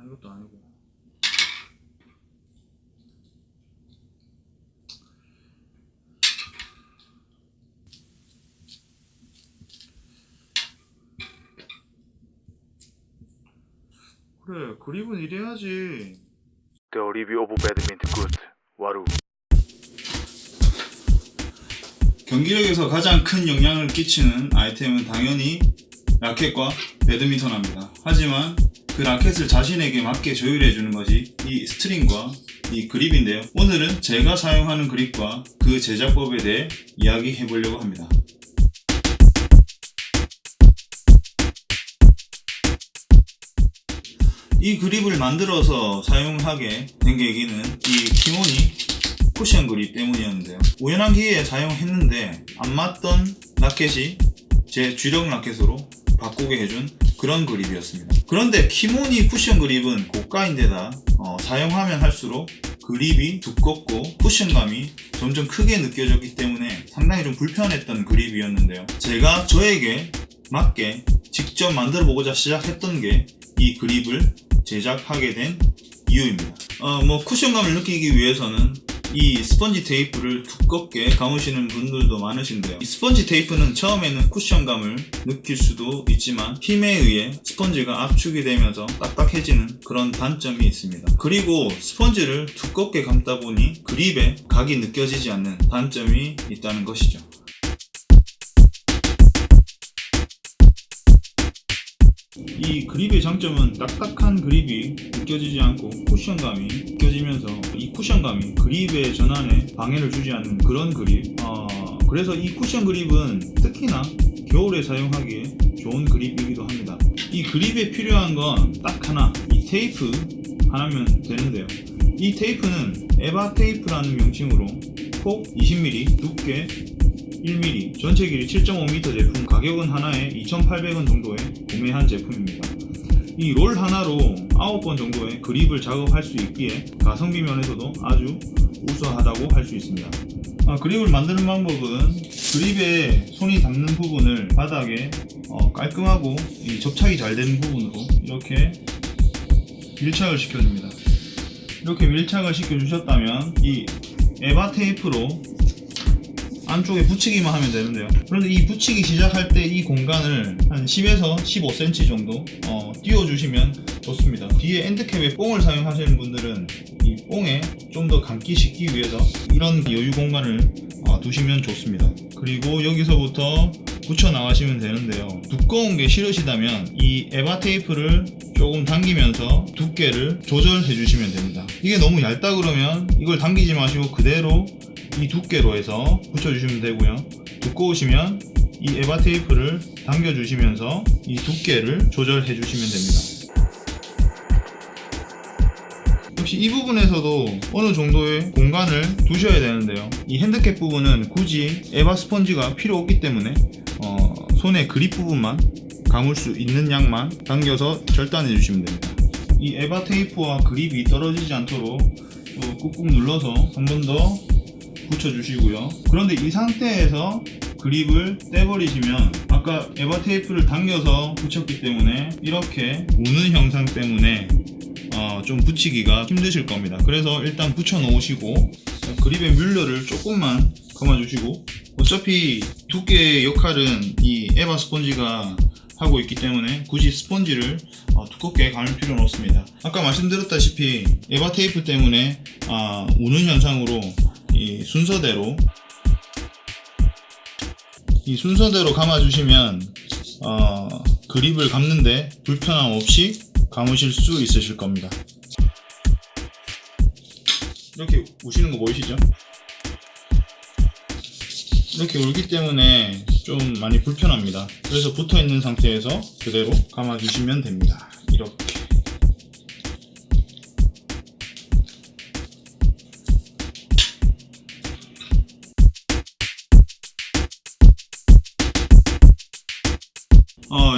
아 이것도 아니고 그래 그립은 이래야지 The review of badminton good. 와루. 경기력에서 가장 큰 영향을 끼치는 아이템은 당연히 라켓과 배드민턴합니다. 하지만 그 라켓을 자신에게 맞게 조율해 주는 것이 이 스트링과 이 그립인데요. 오늘은 제가 사용하는 그립과 그 제작법에 대해 이야기해 보려고 합니다. 이 그립을 만들어서 사용하게 된 계기는 이 키모니 쿠션 그립 때문이었는데요. 우연한 기회에 사용했는데 안 맞던 라켓이 제 주력 라켓으로 바꾸게 해준 그런 그립이었습니다. 그런데 키모니 쿠션 그립은 고가인데다 어, 사용하면 할수록 그립이 두껍고 쿠션감이 점점 크게 느껴졌기 때문에 상당히 좀 불편했던 그립이었는데요. 제가 저에게 맞게 직접 만들어 보고자 시작했던 게 이 그립을 제작하게 된 이유입니다. 어, 뭐 쿠션감을 느끼기 위해서는 이 스펀지 테이프를 두껍게 감으시는 분들도 많으신데요. 이 스펀지 테이프는 처음에는 쿠션감을 느낄 수도 있지만 힘에 의해 스펀지가 압축이 되면서 딱딱해지는 그런 단점이 있습니다. 그리고 스펀지를 두껍게 감다 보니 그립에 각이 느껴지지 않는 단점이 있다는 것이죠. 이 그립의 장점은 딱딱한 그립이 느껴지지 않고 쿠션감이 느껴지면서 이 쿠션감이 그립의 전환에 방해를 주지 않는 그런 그립. 어, 그래서 이 쿠션 그립은 특히나 겨울에 사용하기에 좋은 그립이기도 합니다. 이 그립에 필요한 건 딱 하나 이 테이프 하나면 되는데요. 이 테이프는 에바 테이프라는 명칭으로 폭 20mm 두께 1mm, 전체 길이 7.5m 제품 가격은 하나에 2,800원 정도에 구매한 제품입니다. 이 롤 하나로 9번 정도의 그립을 작업할 수 있기에 가성비 면에서도 아주 우수하다고 할 수 있습니다. 아, 그립을 만드는 방법은 그립에 손이 닿는 부분을 바닥에 어, 깔끔하고 이 접착이 잘 되는 부분으로 이렇게 밀착을 시켜줍니다. 이렇게 밀착을 시켜주셨다면 이 에바 테이프로 안쪽에 붙이기만 하면 되는데요. 그런데 이 붙이기 시작할 때 이 공간을 한 10에서 15cm 정도 어, 띄워주시면 좋습니다. 뒤에 엔드캡에 뽕을 사용하시는 분들은 이 뽕에 좀 더 감기 식기 위해서 이런 여유 공간을 어, 두시면 좋습니다. 그리고 여기서부터 붙여 나가시면 되는데요. 두꺼운 게 싫으시다면 이 에바 테이프를 조금 당기면서 두께를 조절해 주시면 됩니다. 이게 너무 얇다 그러면 이걸 당기지 마시고 그대로 이 두께로 해서 붙여주시면 되고요. 두꺼우시면 이 에바 테이프를 당겨주시면서 이 두께를 조절해 주시면 됩니다. 역시 이 부분에서도 어느 정도의 공간을 두셔야 되는데요. 이 핸드캡 부분은 굳이 에바 스펀지가 필요 없기 때문에 어, 손의 그립 부분만 감을 수 있는 양만 당겨서 절단해 주시면 됩니다. 이 에바 테이프와 그립이 떨어지지 않도록 또 꾹꾹 눌러서 한 번 더 붙여주시고요. 그런데 이 상태에서 그립을 떼버리시면 아까 에바 테이프를 당겨서 붙였기 때문에 이렇게 우는 형상 때문에 어, 좀 붙이기가 힘드실 겁니다. 그래서 일단 붙여 놓으시고 그립의 뮬러를 조금만 감아주시고 어차피 두께의 역할은 이 에바 스펀지가 하고 있기 때문에 굳이 스펀지를 어, 두껍게 감을 필요는 없습니다. 아까 말씀드렸다시피 에바 테이프 때문에 아, 우는 현상으로 이 순서대로 이 순서대로 감아주시면 어, 그립을 감는데 불편함 없이 감으실 수 있으실 겁니다. 이렇게 우시는 거 보이시죠? 이렇게 울기 때문에 좀 많이 불편합니다. 그래서 붙어 있는 상태에서 그대로 감아주시면 됩니다. 이렇게.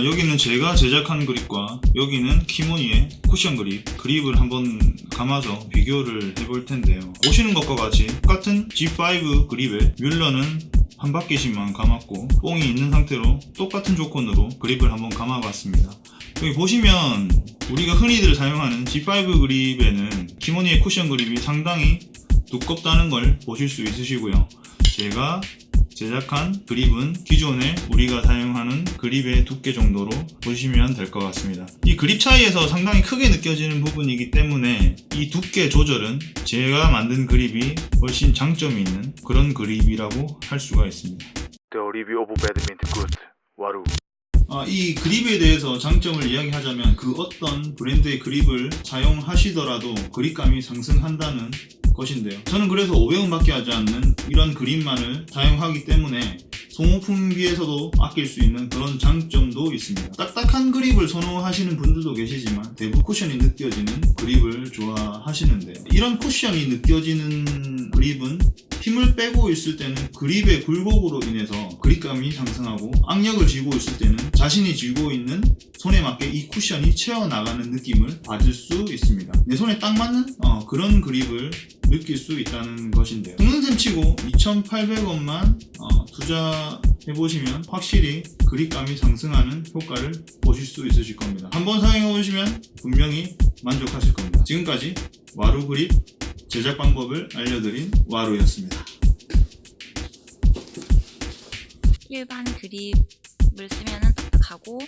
어, 여기는 제가 제작한 그립과 여기는 키모니의 쿠션 그립. 그립을 한번 감아서 비교를 해볼 텐데요. 보시는 것과 같이 똑같은 G5 그립에 뮬러는 한 바퀴씩만 감았고 뽕이 있는 상태로 똑같은 조건으로 그립을 한번 감아봤습니다. 여기 보시면 우리가 흔히들 사용하는 G5 그립에는 키모니의 쿠션 그립이 상당히 두껍다는 걸 보실 수 있으시고요. 제가 제작한 그립은 기존에 우리가 사용하는 그립의 두께 정도로 보시면 될 것 같습니다. 이 그립 차이에서 상당히 크게 느껴지는 부분이기 때문에 이 두께 조절은 제가 만든 그립이 훨씬 장점이 있는 그런 그립이라고 할 수가 있습니다. The review of badminton good. 와루. 아, 이 그립에 대해서 장점을 이야기하자면 그 어떤 브랜드의 그립을 사용하시더라도 그립감이 상승한다는 것인데요. 저는 그래서 500원밖에 하지 않는 이런 그립만을 사용하기 때문에 소모품비에서도 아낄 수 있는 그런 장점도 있습니다. 딱딱한 그립을 선호하시는 분들도 계시지만 대부분 쿠션이 느껴지는 그립을 좋아하시는데 이런 쿠션이 느껴지는 그립은 힘을 빼고 있을 때는 그립의 굴곡으로 인해서 그립감이 상승하고 악력을 쥐고 있을 때는 자신이 쥐고 있는 손에 맞게 이 쿠션이 채워나가는 느낌을 받을 수 있습니다. 내 손에 딱 맞는 어, 그런 그립을 느낄 수 있다는 것인데요. 속는셈 치고 2,800원만 어, 투자 해 보시면 확실히 그립감이 상승하는 효과를 보실 수 있으실 겁니다. 한번 사용해 보시면 분명히 만족하실 겁니다. 지금까지 와루 그립 제작 방법을 알려드린 와루였습니다. 일반 그립을 쓰면 은 딱딱하고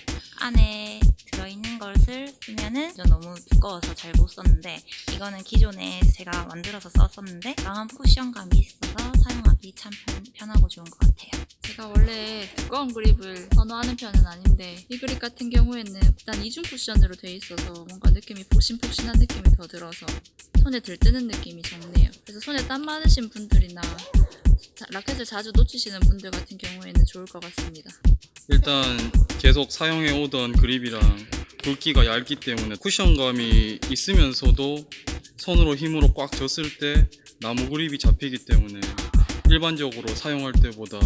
안에 들어있는 것을 쓰면은 좀 너무 두꺼워서 잘 못 썼는데 이거는 기존에 제가 만들어서 썼었는데 강한 쿠션감이 있어서 사용하기 참 편, 하고 좋은 것 같아요. 제가 원래 두꺼운 그립을 선호하는 편은 아닌데 이 그립 같은 경우에는 일단 이중 쿠션으로 돼 있어서 뭔가 느낌이 폭신폭신한 느낌이 더 들어서 손에 들뜨는 느낌이 좋네요. 그래서 손에 땀 많으신 분들이나 자- 라켓을 자주 놓치시는 분들 같은 경우에는 좋을 것 같습니다. 일단 계속 사용해 오던 그립이랑 굵기가 얇기 때문에 쿠션감이 있으면서도 손으로 힘으로 꽉 줬을 때 나무 그립이 잡히기 때문에 일반적으로 사용할 때보다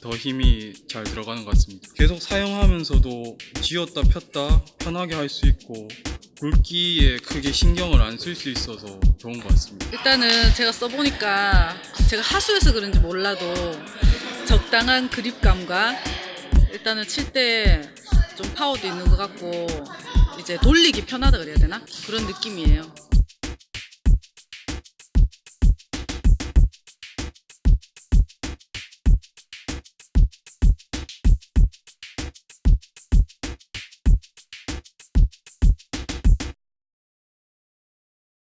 더 힘이 잘 들어가는 것 같습니다. 계속 사용하면서도 쥐었다 폈다 편하게 할 수 있고 굵기에 크게 신경을 안 쓸 수 있어서 좋은 것 같습니다. 일단은 제가 써보니까 제가 하수여서 그런지 몰라도 적당한 그립감과 일단은 칠 때 좀 파워도 있는 것 같고 이제 돌리기 편하다 그래야 되나? 그런 느낌이에요.